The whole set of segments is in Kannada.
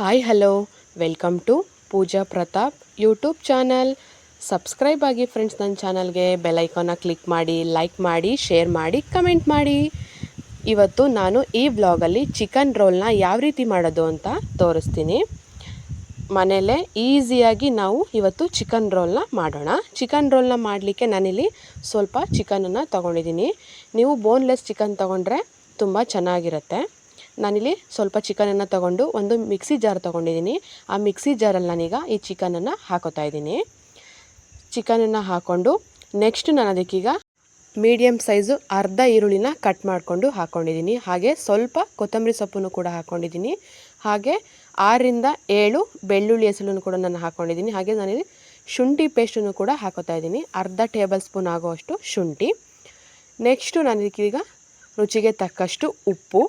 Hi hello welcome to Pooja Pratap YouTube channel subscribe ಆಗಿ ಫ್ರೆಂಡ್ಸ್ ನನ್ನ ಚಾನಲ್ಗೆ ಬೆಲೈಕಾನ ಕ್ಲಿಕ್ ಮಾಡಿ ಲೈಕ್ ಮಾಡಿ ಶೇರ್ ಮಾಡಿ ಕಮೆಂಟ್ ಮಾಡಿ. ಇವತ್ತು ನಾನು ಈ ಬ್ಲಾಗಲ್ಲಿ ಚಿಕನ್ ರೋಲ್ನ ಯಾವ ರೀತಿ ಮಾಡೋದು ಅಂತ ತೋರಿಸ್ತೀನಿ. ಮನೆಯಲ್ಲೇ ಈಸಿಯಾಗಿ ನಾವು ಇವತ್ತು ಚಿಕನ್ ರೋಲ್ನ ಮಾಡೋಣ. ಚಿಕನ್ ರೋಲ್ನ ಮಾಡಲಿಕ್ಕೆ ನಾನಿಲ್ಲಿ ಸ್ವಲ್ಪ ಚಿಕನನ್ನು ತೊಗೊಂಡಿದ್ದೀನಿ. ನೀವು ಬೋನ್ಲೆಸ್ ಚಿಕನ್ ತೊಗೊಂಡ್ರೆ ತುಂಬ ಚೆನ್ನಾಗಿರುತ್ತೆ. ನಾನಿಲ್ಲಿ ಸ್ವಲ್ಪ ಚಿಕನನ್ನು ತಗೊಂಡು ಒಂದು ಮಿಕ್ಸಿ ಜಾರ್ ತೊಗೊಂಡಿದ್ದೀನಿ. ಆ ಮಿಕ್ಸಿ ಜಾರಲ್ಲಿ ನಾನೀಗ ಈ ಚಿಕನನ್ನು ಹಾಕೋತಾ ಇದ್ದೀನಿ. ಚಿಕನನ್ನು ಹಾಕ್ಕೊಂಡು ನೆಕ್ಸ್ಟ್ ನಾನು ಅದಕ್ಕೀಗ ಮೀಡಿಯಮ್ ಸೈಜು ಅರ್ಧ ಈರುಳ್ಳಿನ ಕಟ್ ಮಾಡಿಕೊಂಡು ಹಾಕ್ಕೊಂಡಿದ್ದೀನಿ ಹಾಗೆ ಸ್ವಲ್ಪ ಕೊತ್ತಂಬರಿ ಸೊಪ್ಪನ್ನು ಕೂಡ ಹಾಕ್ಕೊಂಡಿದ್ದೀನಿ ಹಾಗೆ ಆರರಿಂದ ಏಳು ಬೆಳ್ಳುಳ್ಳಿ ಹೆಸಲನ್ನು ಕೂಡ ನಾನು ಹಾಕ್ಕೊಂಡಿದ್ದೀನಿ ಹಾಗೆ ನಾನಿಲ್ಲಿ ಶುಂಠಿ ಪೇಸ್ಟನ್ನು ಕೂಡ ಹಾಕೋತಾ ಇದ್ದೀನಿ. ಅರ್ಧ ಟೇಬಲ್ ಸ್ಪೂನ್ ಆಗುವಷ್ಟು ಶುಂಠಿ. ನೆಕ್ಸ್ಟು ನಾನಿದಕ್ಕೀಗ ರುಚಿಗೆ ತಕ್ಕಷ್ಟು ಉಪ್ಪು.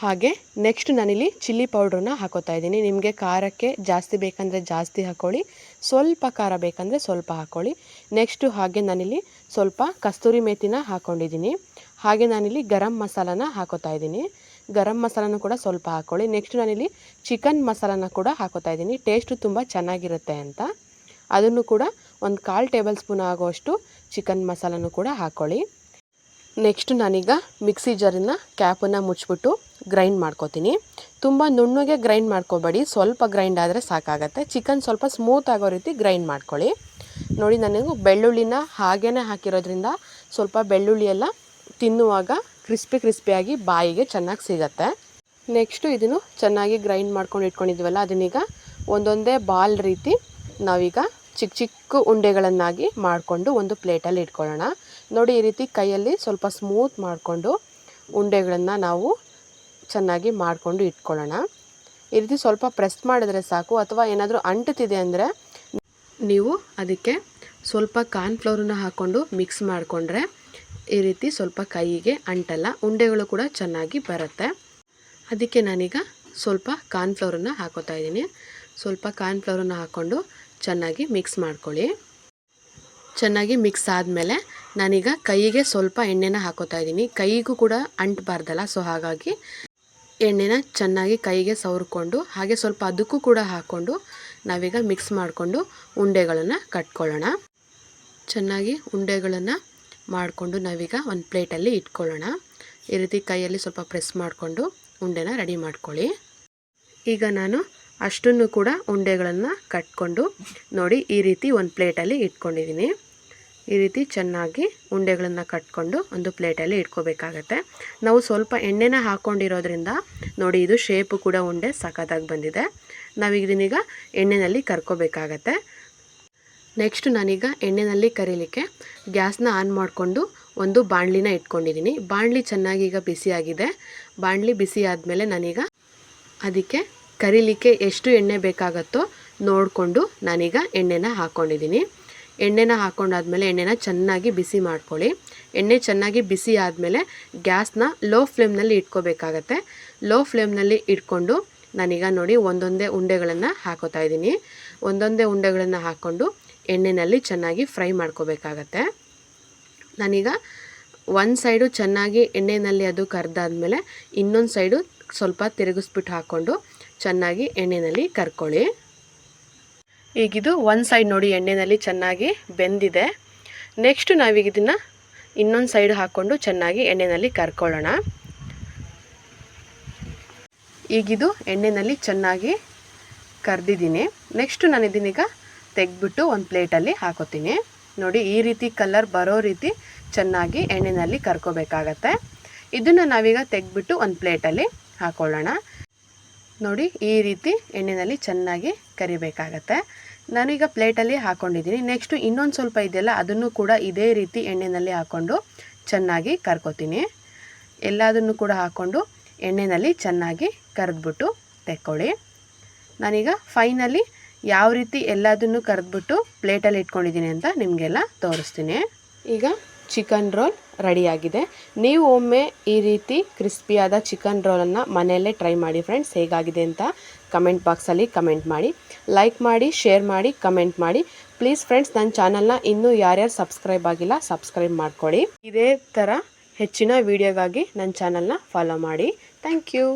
ಹಾಗೆ ನೆಕ್ಸ್ಟ್ ನಾನಿಲ್ಲಿ ಚಿಲ್ಲಿ ಪೌಡ್ರನ್ನ ಹಾಕೋತಾ ಇದ್ದೀನಿ. ನಿಮಗೆ ಖಾರಕ್ಕೆ ಜಾಸ್ತಿ ಬೇಕಂದರೆ ಜಾಸ್ತಿ ಹಾಕ್ಕೊಳ್ಳಿ ಸ್ವಲ್ಪ ಖಾರ ಬೇಕಂದರೆ ಸ್ವಲ್ಪ ಹಾಕ್ಕೊಳ್ಳಿ ನೆಕ್ಸ್ಟು ಹಾಗೆ ನಾನಿಲ್ಲಿ ಸ್ವಲ್ಪ ಕಸ್ತೂರಿ ಮೇಥಿನ ಹಾಕ್ಕೊಂಡಿದ್ದೀನಿ ಹಾಗೆ ನಾನಿಲ್ಲಿ ಗರಂ ಮಸಾಲಾನ ಹಾಕೋತಾ ಇದ್ದೀನಿ. ಗರಂ ಮಸಾಲನೂ ಕೂಡ ಸ್ವಲ್ಪ ಹಾಕ್ಕೊಳ್ಳಿ ನೆಕ್ಸ್ಟ್ ನಾನಿಲ್ಲಿ ಚಿಕನ್ ಮಸಾಲಾನ ಕೂಡ ಹಾಕೋತಾ ಇದ್ದೀನಿ. ಟೇಸ್ಟು ತುಂಬ ಚೆನ್ನಾಗಿರುತ್ತೆ ಅಂತ. ಅದನ್ನು ಕೂಡ ಒಂದು ಕಾಲು ಟೇಬಲ್ ಸ್ಪೂನ್ ಆಗೋಷ್ಟು ಚಿಕನ್ ಮಸಾಲನೂ ಕೂಡ ಹಾಕ್ಕೊಳ್ಳಿ ನೆಕ್ಸ್ಟ್ ನಾನೀಗ ಮಿಕ್ಸಿ ಜಾರಿನ ಕ್ಯಾಪನ್ನು ಮುಚ್ಚಿಬಿಟ್ಟು ಗ್ರೈಂಡ್ ಮಾಡ್ಕೋತೀನಿ. ತುಂಬ ನುಣ್ಣಗೆ ಗ್ರೈಂಡ್ ಮಾಡ್ಕೋಬೇಡಿ. ಸ್ವಲ್ಪ ಗ್ರೈಂಡ್ ಆದರೆ ಸಾಕಾಗತ್ತೆ. ಚಿಕನ್ ಸ್ವಲ್ಪ ಸ್ಮೂತ್ ಆಗೋ ರೀತಿ ಗ್ರೈಂಡ್ ಮಾಡ್ಕೊಳ್ಳಿ. ನೋಡಿ ನನಗೆ ಬೆಳ್ಳುಳ್ಳಿನ ಹಾಗೇ ಹಾಕಿರೋದ್ರಿಂದ ಸ್ವಲ್ಪ ಬೆಳ್ಳುಳ್ಳಿ ಎಲ್ಲ ತಿನ್ನುವಾಗ ಕ್ರಿಸ್ಪಿ ಕ್ರಿಸ್ಪಿಯಾಗಿ ಬಾಯಿಗೆ ಚೆನ್ನಾಗಿ ಸಿಗತ್ತೆ. ನೆಕ್ಸ್ಟು ಇದನ್ನು ಚೆನ್ನಾಗಿ ಗ್ರೈಂಡ್ ಮಾಡ್ಕೊಂಡು ಇಟ್ಕೊಂಡಿದ್ವಲ್ಲ, ಅದನ್ನೀಗ ಒಂದೊಂದೇ ಬಾಲ್ ರೀತಿ ನಾವೀಗ ಚಿಕ್ಕ ಚಿಕ್ಕ ಉಂಡೆಗಳನ್ನಾಗಿ ಮಾಡಿಕೊಂಡು ಒಂದು ಪ್ಲೇಟಲ್ಲಿ ಇಟ್ಕೊಳ್ಳೋಣ. ನೋಡಿ, ಈ ರೀತಿ ಕೈಯಲ್ಲಿ ಸ್ವಲ್ಪ ಸ್ಮೂತ್ ಮಾಡಿಕೊಂಡು ಉಂಡೆಗಳನ್ನು ನಾವು ಚೆನ್ನಾಗಿ ಮಾಡಿಕೊಂಡು ಇಟ್ಕೊಳ್ಳೋಣ. ಈ ರೀತಿ ಸ್ವಲ್ಪ ಪ್ರೆಸ್ ಮಾಡಿದ್ರೆ ಸಾಕು, ಅಥವಾ ಏನಾದರೂ ಅಂಟುತ್ತಿದೆ ಅಂದರೆ ನೀವು ಅದಕ್ಕೆ ಸ್ವಲ್ಪ ಕಾರ್ನ್ಫ್ಲೋರನ್ನ ಹಾಕ್ಕೊಂಡು ಮಿಕ್ಸ್ ಮಾಡಿಕೊಂಡ್ರೆ ಈ ರೀತಿ ಸ್ವಲ್ಪ ಕೈಗೆ ಅಂಟಲ್ಲ, ಉಂಡೆಗಳು ಕೂಡ ಚೆನ್ನಾಗಿ ಬರುತ್ತೆ. ಅದಕ್ಕೆ ನಾನೀಗ ಸ್ವಲ್ಪ ಕಾರ್ನ್ಫ್ಲೋರನ್ನು ಹಾಕೋತಾ ಇದ್ದೀನಿ. ಸ್ವಲ್ಪ ಕಾರ್ನ್ಫ್ಲೋರನ್ನು ಹಾಕ್ಕೊಂಡು ಚೆನ್ನಾಗಿ ಮಿಕ್ಸ್ ಮಾಡ್ಕೊಳ್ಳಿ. ಚೆನ್ನಾಗಿ ಮಿಕ್ಸ್ ಆದಮೇಲೆ ನಾನೀಗ ಕೈಗೆ ಸ್ವಲ್ಪ ಎಣ್ಣೆನ ಹಾಕೋತಾ ಇದ್ದೀನಿ. ಕೈಗೂ ಕೂಡ ಅಂಟಬಾರ್ದಲ್ಲ, ಸೊ ಹಾಗಾಗಿ ಎಣ್ಣೆನ ಚೆನ್ನಾಗಿ ಕೈಗೆ ಸವರ್ಕೊಂಡು, ಹಾಗೆ ಸ್ವಲ್ಪ ಅದಕ್ಕೂ ಕೂಡ ಹಾಕ್ಕೊಂಡು ನಾವೀಗ ಮಿಕ್ಸ್ ಮಾಡಿಕೊಂಡು ಉಂಡೆಗಳನ್ನು ಕಟ್ಕೊಳ್ಳೋಣ. ಚೆನ್ನಾಗಿ ಉಂಡೆಗಳನ್ನು ಮಾಡಿಕೊಂಡು ನಾವೀಗ ಒಂದು ಪ್ಲೇಟಲ್ಲಿ ಇಟ್ಕೊಳ್ಳೋಣ. ಈ ರೀತಿ ಕೈಯಲ್ಲಿ ಸ್ವಲ್ಪ ಪ್ರೆಸ್ ಮಾಡಿಕೊಂಡು ಉಂಡೆನ ರೆಡಿ ಮಾಡ್ಕೊಳ್ಳಿ. ಈಗ ನಾನು ಅಷ್ಟನ್ನು ಕೂಡ ಉಂಡೆಗಳನ್ನು ಕಟ್ಕೊಂಡು ನೋಡಿ ಈ ರೀತಿ ಒಂದು ಪ್ಲೇಟಲ್ಲಿ ಇಟ್ಕೊಂಡಿದ್ದೀನಿ. ಈ ರೀತಿ ಚೆನ್ನಾಗಿ ಉಂಡೆಗಳನ್ನು ಕಟ್ಕೊಂಡು ಒಂದು ಪ್ಲೇಟಲ್ಲಿ ಇಟ್ಕೋಬೇಕಾಗತ್ತೆ. ನಾವು ಸ್ವಲ್ಪ ಎಣ್ಣೆನ ಹಾಕ್ಕೊಂಡಿರೋದ್ರಿಂದ ನೋಡಿ ಇದು ಶೇಪು ಕೂಡ ಉಂಡೆ ಸಖತ್ತಾಗಿ ಬಂದಿದೆ. ನಾವೀಗ ಇದನ್ನೀಗ ಎಣ್ಣೆಯಲ್ಲಿ ಕರ್ಕೋಬೇಕಾಗತ್ತೆ. ನೆಕ್ಸ್ಟ್ ನಾನೀಗ ಎಣ್ಣೆಯಲ್ಲಿ ಕರೀಲಿಕ್ಕೆ ಗ್ಯಾಸ್ನ ಆನ್ ಮಾಡಿಕೊಂಡು ಒಂದು ಬಾಣಲಿನ ಇಟ್ಕೊಂಡಿದ್ದೀನಿ ಬಾಣಲಿ ಚೆನ್ನಾಗಿ ಈಗ ಬಿಸಿಯಾಗಿದೆ. ಬಾಣಲಿ ಬಿಸಿ ಆದಮೇಲೆ ನಾನೀಗ ಅದಕ್ಕೆ ಕರೀಲಿಕ್ಕೆ ಎಷ್ಟು ಎಣ್ಣೆ ಬೇಕಾಗತ್ತೋ ನೋಡಿಕೊಂಡು ನಾನೀಗ ಎಣ್ಣೆನ ಹಾಕ್ಕೊಂಡಿದ್ದೀನಿ ಎಣ್ಣೆನ ಹಾಕ್ಕೊಂಡಾದ್ಮೇಲೆ ಎಣ್ಣೆನ ಚೆನ್ನಾಗಿ ಬಿಸಿ ಮಾಡ್ಕೊಳ್ಳಿ. ಎಣ್ಣೆ ಚೆನ್ನಾಗಿ ಬಿಸಿ ಆದಮೇಲೆ ಗ್ಯಾಸ್ನ ಲೋ ಫ್ಲೇಮ್ನಲ್ಲಿ ಇಟ್ಕೋಬೇಕಾಗತ್ತೆ. ಲೋ ಫ್ಲೇಮ್ನಲ್ಲಿ ಇಟ್ಕೊಂಡು ನಾನೀಗ ನೋಡಿ ಒಂದೊಂದೇ ಉಂಡೆಗಳನ್ನು ಹಾಕೋತಾ ಇದ್ದೀನಿ. ಒಂದೊಂದೇ ಉಂಡೆಗಳನ್ನು ಹಾಕ್ಕೊಂಡು ಎಣ್ಣೆಯಲ್ಲಿ ಚೆನ್ನಾಗಿ ಫ್ರೈ ಮಾಡ್ಕೋಬೇಕಾಗತ್ತೆ. ನಾನೀಗ ಒಂದು ಸೈಡು ಚೆನ್ನಾಗಿ ಎಣ್ಣೆಯಲ್ಲಿ ಅದು ಕರೆದಾದ್ಮೇಲೆ ಇನ್ನೊಂದು ಸೈಡು ಸ್ವಲ್ಪ ತಿರುಗಿಸ್ಬಿಟ್ಟು ಹಾಕ್ಕೊಂಡು ಚೆನ್ನಾಗಿ ಎಣ್ಣೆಯಲ್ಲಿ ಕರ್ಕೊಳ್ಳಿ. ಈಗಿದು ಒಂದು ಸೈಡ್ ನೋಡಿ ಎಣ್ಣೆಯಲ್ಲಿ ಚೆನ್ನಾಗಿ ಬೆಂದಿದೆ. ನೆಕ್ಸ್ಟ್ ನಾವೀಗ ಇದನ್ನು ಇನ್ನೊಂದು ಸೈಡ್ ಹಾಕ್ಕೊಂಡು ಚೆನ್ನಾಗಿ ಎಣ್ಣೆಯಲ್ಲಿ ಕರ್ಕೊಳ್ಳೋಣ. ಈಗಿದು ಎಣ್ಣೆಯಲ್ಲಿ ಚೆನ್ನಾಗಿ ಕರೆದಿದ್ದೀನಿ. ನೆಕ್ಸ್ಟು ನಾನು ಇದನ್ನೀಗ ತೆಗೆದ್ಬಿಟ್ಟು ಒಂದು ಪ್ಲೇಟಲ್ಲಿ ಹಾಕೋತೀನಿ. ನೋಡಿ ಈ ರೀತಿ ಕಲರ್ ಬರೋ ರೀತಿ ಚೆನ್ನಾಗಿ ಎಣ್ಣೆಯಲ್ಲಿ ಕರ್ಕೋಬೇಕಾಗತ್ತೆ. ಇದನ್ನು ನಾವೀಗ ತೆಗೆದ್ಬಿಟ್ಟು ಒಂದು ಪ್ಲೇಟಲ್ಲಿ ಹಾಕೊಳ್ಳೋಣ. ನೋಡಿ ಈ ರೀತಿ ಎಣ್ಣೆಯಲ್ಲಿ ಚೆನ್ನಾಗಿ ಕರಿಬೇಕಾಗತ್ತೆ. ನಾನೀಗ ಪ್ಲೇಟಲ್ಲಿ ಹಾಕ್ಕೊಂಡಿದ್ದೀನಿ ನೆಕ್ಸ್ಟು ಇನ್ನೊಂದು ಸ್ವಲ್ಪ ಇದೆಯಲ್ಲ, ಅದನ್ನು ಕೂಡ ಇದೇ ರೀತಿ ಎಣ್ಣೆಯಲ್ಲಿ ಹಾಕ್ಕೊಂಡು ಚೆನ್ನಾಗಿ ಕರ್ಕೋತೀನಿ. ಎಲ್ಲದನ್ನು ಕೂಡ ಹಾಕ್ಕೊಂಡು ಎಣ್ಣೆಯಲ್ಲಿ ಚೆನ್ನಾಗಿ ಕರೆದ್ಬಿಟ್ಟು ತೆಕ್ಕೊಳ್ಳಿ. ನಾನೀಗ ಫೈನಲಿ ಯಾವ ರೀತಿ ಎಲ್ಲದನ್ನು ಕರೆದ್ಬಿಟ್ಟು ಪ್ಲೇಟಲ್ಲಿ ಇಟ್ಕೊಂಡಿದ್ದೀನಿ ಅಂತ ನಿಮಗೆಲ್ಲ ತೋರಿಸ್ತೀನಿ. ಈಗ ಚಿಕನ್ ರೋಲ್ ರೆಡಿಯಾಗಿದೆ. ನೀವು ಒಮ್ಮೆ ಈ ರೀತಿ ಕ್ರಿಸ್ಪಿಯಾದ ಚಿಕನ್ ರೋಲನ್ನು ಮನೆಯಲ್ಲೇ ಟ್ರೈ ಮಾಡಿ ಫ್ರೆಂಡ್ಸ್, ಹೇಗಾಗಿದೆ ಅಂತ ಕಮೆಂಟ್ ಬಾಕ್ಸಲ್ಲಿ ಕಮೆಂಟ್ ಮಾಡಿ. ಲೈಕ್ ಮಾಡಿ, ಶೇರ್ ಮಾಡಿ, ಕಮೆಂಟ್ ಮಾಡಿ. ಪ್ಲೀಸ್ ಫ್ರೆಂಡ್ಸ್, ನನ್ನ ಚಾನಲ್ನ ಇನ್ನೂ ಯಾರ್ಯಾರು ಸಬ್ಸ್ಕ್ರೈಬ್ ಆಗಿಲ್ಲ, ಸಬ್ಸ್ಕ್ರೈಬ್ ಮಾಡ್ಕೊಳ್ಳಿ. ಇದೇ ಥರ ಹೆಚ್ಚಿನ ವೀಡಿಯೋಗಾಗಿ ನನ್ನ ಚಾನಲ್ನ ಫಾಲೋ ಮಾಡಿ. Thank you.